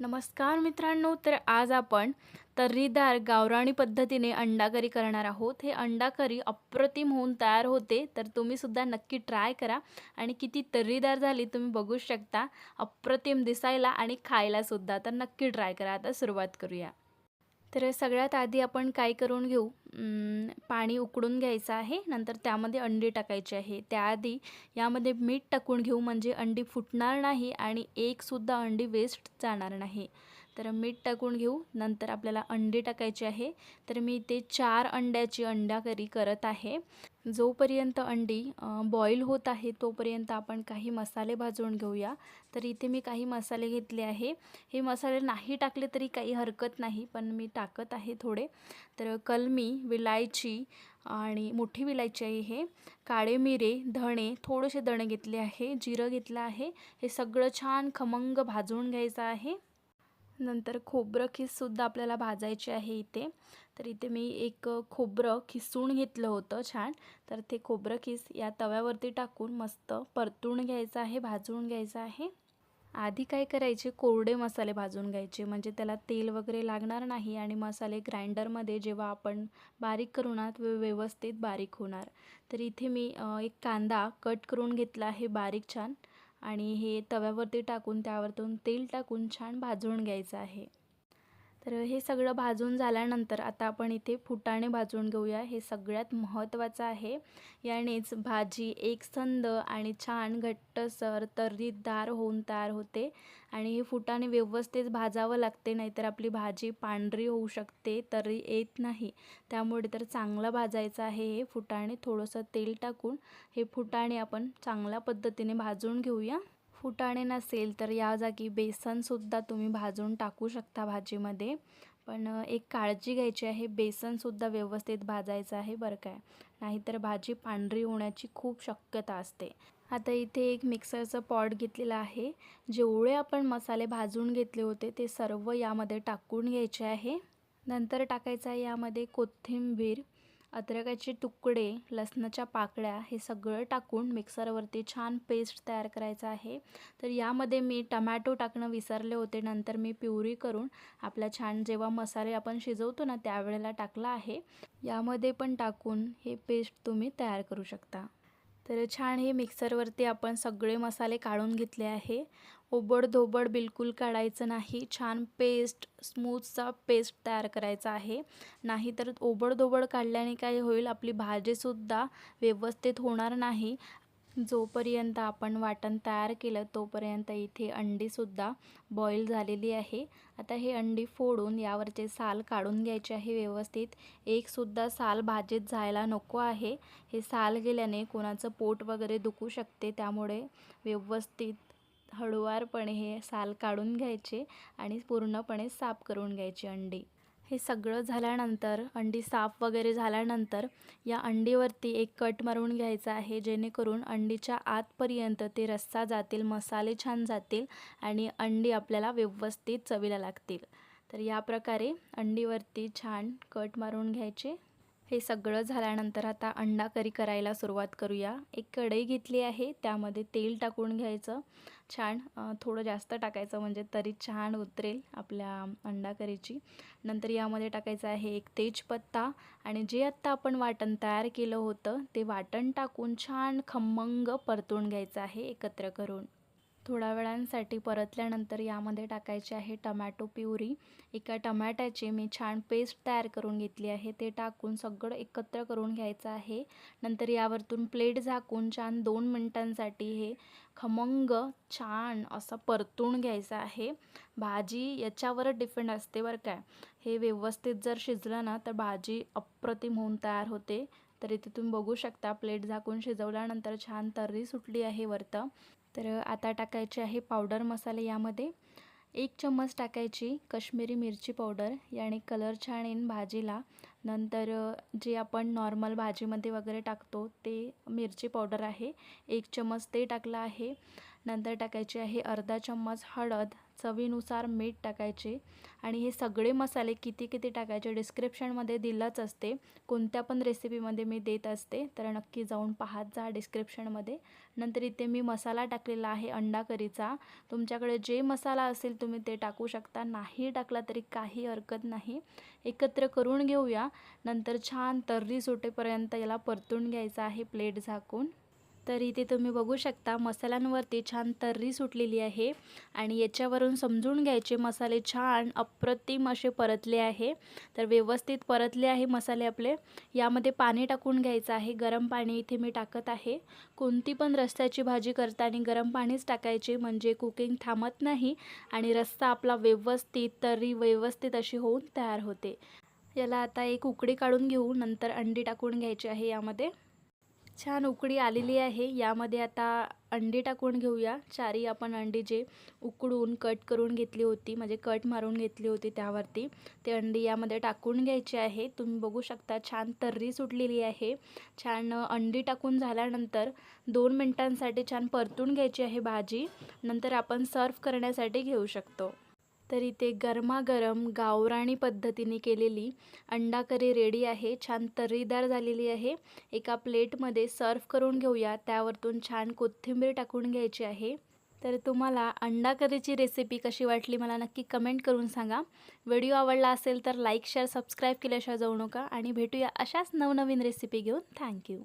नमस्कार मित्रांनो तर आज आपण तर्रीदार गावराणी पद्धतीने अंडाकरी करणार आहोत. हे अंडाकरी अप्रतिम होऊन तयार होते तर तुम्हीसुद्धा नक्की ट्राय करा. आणि किती तर्रीदार झाली तुम्ही बघू शकता अप्रतिम दिसायला आणि खायलासुद्धा तर नक्की ट्राय करा. आता सुरुवात करूया. तर सगळ्यात आधी आपण काय करून घेऊ? पाणी उकळून घ्यायचं आहे. नंतर त्यामध्ये अंडी टाकायची आहे. त्याआधी यामध्ये मीठ टाकून घेऊ. म्हणजे अंडी फुटणार नाही आणि एकसुद्धा अंडी वेस्ट जाणार नाही. तर मीठ टाकून घेऊ. नंतर आपल्याला अंडी टाकायचे आहे. तर मी इथे चार अंड्याची अंडा करी करत आहे. जोपर्यंत अंडी बॉईल होत आहे तोपर्यंत आपण काही मसाले भाजून घेऊया. तर इथे मी काही मसाले घेतले आहे. हे मसाले नाही टाकले तरी काही हरकत नाही पण मी टाकत आहे थोडे. तर कलमी विलायची आणि मोठी विलायची आहे हे. काळे मिरे धणे थोडेसे धणे घेतले आहे जिरं घेतलं आहे. हे सगळं छान खमंग भाजून घ्यायचं आहे. नंतर खोबरं खिससुद्धा आपल्याला भाजायचे आहे इथे. तर इथे मी एक खोबरं खिसून घेतलं होतं छान. तर ते खोबरं खिस या तव्यावरती टाकून मस्त परतून घ्यायचं आहे भाजून घ्यायचं आहे. आधी काय करायचे कोरडे मसाले भाजून घ्यायचे. म्हणजे त्याला तेल वगैरे लागणार नाही आणि मसाले ग्राइंडरमध्ये जेव्हा आपण बारीक करू ना व्यवस्थित बारीक होणार. तर इथे मी एक कांदा कट करून घेतला आहे बारीक छान. आणि हे तव्यावरती टाकून त्यावरतून तेल टाकून छान भाजून घ्यायचं आहे. तर हे सगळं भाजून झाल्यानंतर आता आपण इथे फुटाणे भाजून घेऊया. हे सगळ्यात महत्त्वाचं आहे. यानेच भाजी एकसंद आणि छान घट्टसर तर्रीदार होऊन तयार होते. आणि हे फुटाणे व्यवस्थित भाजावं लागते नाहीतर आपली भाजी पांढरी होऊ शकते तरी येत नाही. त्यामुळे तर चांगलं भाजायचं आहे हे फुटाणे. थोडंसं तेल टाकून हे फुटाणे आपण चांगल्या पद्धतीने भाजून घेऊया. फुटाणे नसेल तर या जागी बेसनसुद्धा तुम्ही भाजून टाकू शकता भाजीमध्ये. पण एक काळजी घ्यायची आहे बेसनसुद्धा व्यवस्थित भाजायचं आहे बरं काय नाहीतर भाजी पांढरी होण्याची खूप शक्यता असते. आता इथे एक मिक्सरचं पॉट घेतलेलं आहे. जेवढे आपण मसाले भाजून घेतले होते ते सर्व यामध्ये टाकून घ्यायचे आहे. नंतर टाकायचं आहे यामध्ये कोथिंबीर. अद्रकाचे तुकडे लसणाच्या पाकळ्या हे सगळं टाकून मिक्सरवरती छान पेस्ट तयार करायचं आहे. तर यामध्ये मी टमॅटो टाकणं विसरले होते नंतर मी प्युरी करून आपला छान जेव्हा मसाले आपण शिजवतो ना त्यावेळेला टाकला आहे. यामध्ये पण टाकून हे पेस्ट तुम्ही तयार करू शकता. तर छान हे मिक्सरवरती आपण सगळे मसाले काढून घेतले आहे. ओबड धोबड बिलकुल काढायचं नाही. छान पेस्ट स्मूथचा पेस्ट तयार करायचा आहे. नाहीतर ओबडधोबड काढल्याने काय होईल? आपली भाजीसुद्धा व्यवस्थित होणार नाही. जोपर्यंत आपण वाटण तयार केलं तोपर्यंत इथे अंडीसुद्धा बॉईल झालेली आहे. आता हे अंडी फोडून यावरचे साल काढून घ्यायचे आहे व्यवस्थित. एकसुद्धा साल भाजीत जायला नको आहे. हे साल गेल्याने कोणाचं पोट वगैरे दुखू शकते त्यामुळे व्यवस्थित हळुवारपणे हे साल काढून घ्यायचे आणि पूर्णपणे साफ करून घ्यायची अंडी. हे सगळं झाल्यानंतर अंडी साफ वगैरे झाल्यानंतर या अंडीवरती एक कट मारून घ्यायचा आहे जेणेकरून अंडीच्या आतपर्यंत ते रस्सा जातील मसाले छान जातील आणि अंडी आपल्याला व्यवस्थित चवीला लागतील. तर या प्रकारे अंडीवरती छान कट मारून घ्यायचे. हे सगळं झाल्यानंतर आता अंडा करी करायला सुरुवात करूया. एक कढई घेतली आहे त्यामध्ये तेल टाकून घ्यायचं. छान थोडं जास्त टाकायचं म्हणजे तरी छान उतरेल आपल्या अंडा करीची नंतर यामध्ये टाकायचं आहे एक तेजपत्ता आणि जे आत्ता आपण वाटण तयार केलं होतं ते वाटण टाकून छान खमंग परतून घ्यायचं आहे एकत्र करून. थोड्या वेळांसाठी परतल्यानंतर यामध्ये टाकायचे आहे टमॅटो प्युरी. एका टमॅट्याची मी छान पेस्ट तयार करून घेतली आहे. ते टाकून सगळं एकत्र करून घ्यायचं आहे. नंतर यावरतून प्लेट झाकून छान दोन मिनटांसाठी हे खमंग छान असं परतून घ्यायचं आहे. भाजी याच्यावर डिपेंड असते बरं काय हे व्यवस्थित जर शिजलं ना तर भाजी अप्रतिम होऊन तयार होते. तर इथे तुम्ही बघू शकता प्लेट झाकून शिजवल्यानंतर छान तर्री सुटली आहे वरतं. तर आता टाकायचे आहे पावडर मसाले यामध्ये. एक चम्मच टाकायची कश्मीरी मिरची पावडर याने कलर छान येईन भाजीला. नंतर जे आपण नॉर्मल भाजीमध्ये वगैरे टाकतो ते मिरची पावडर आहे. एक चम्मच ते टाकलं आहे. नंतर टाकायची आहे अर्धा चम्मच हळद चवीनुसार मीठ टाकायचे आणि हे सगळे मसाले किती किती टाकायचे डिस्क्रिप्शनमध्ये दिलंच असते. कोणत्या पण रेसिपीमध्ये मी देत असते तर नक्की जाऊन पाहत जा डिस्क्रिप्शनमध्ये नंतर इथे मी मसाला टाकलेला आहे अंडा करीचा. तुमच्याकडे जे मसाला असेल तुम्ही ते टाकू शकता. नाही टाकला तरी काही हरकत नाही. एकत्र करून घेऊया. नंतर छान तर्री सुटेपर्यंत याला परतून घ्यायचं आहे प्लेट झाकून. तर इथे तुम्ही बघू शकता. मसाल्यांवरती छान तर्री सुटलेली आहे आणि याच्यावरून समजून घ्यायचे मसाले छान अप्रतिम असे परतले आहे. तर व्यवस्थित परतले आहे मसाले आपले. यामध्ये पाणी टाकून घ्यायचं आहे. गरम पाणी इथे मी टाकत आहे. कोणती पण रस्त्याची भाजी करताना गरम पाणीच टाकायचे. म्हणजे कुकिंग थांबत नाही आणि रस्ता आपला व्यवस्थित तर्री व्यवस्थित अशी होऊन तयार होते. याला आता एक उकडी काढून घेऊ. नंतर अंडी टाकून घ्यायची आहे यामध्ये. छान उकडी आलेली आहे. यामध्ये आता अंडी टाकून घेऊया. चारी आपण अंडी जे उकडून कट करून घेतली होती म्हणजे कट मारून घेतली होती त्यावरती ते अंडी यामध्ये टाकून घ्यायची आहे. तुम्ही बघू शकता छान तर्री सुटलेली आहे. छान अंडी टाकून झाल्यानंतर दोन मिनटांसाठी छान परतून घ्यायची आहे भाजी. नंतर आपण सर्व करण्यासाठी घेऊ शकतो. तर इथे गरमागरम गावराणी पद्धतीने केलेली अंडा करी रेडी आहे. छान तर्रीदार झालेली आहे. एका प्लेटमध्ये सर्व करून घेऊया. त्यावरतून छान कोथिंबीर टाकून घ्यायची आहे. तर तुम्हाला अंडा करीची रेसिपी कशी वाटली मला नक्की कमेंट करून सांगा. व्हिडिओ आवडला असेल तर लाईक शेअर सबस्क्राईब केल्याशिवाय जाऊ नका. आणि भेटूया अशाच नवनवीन रेसिपी घेऊन. थँक्यू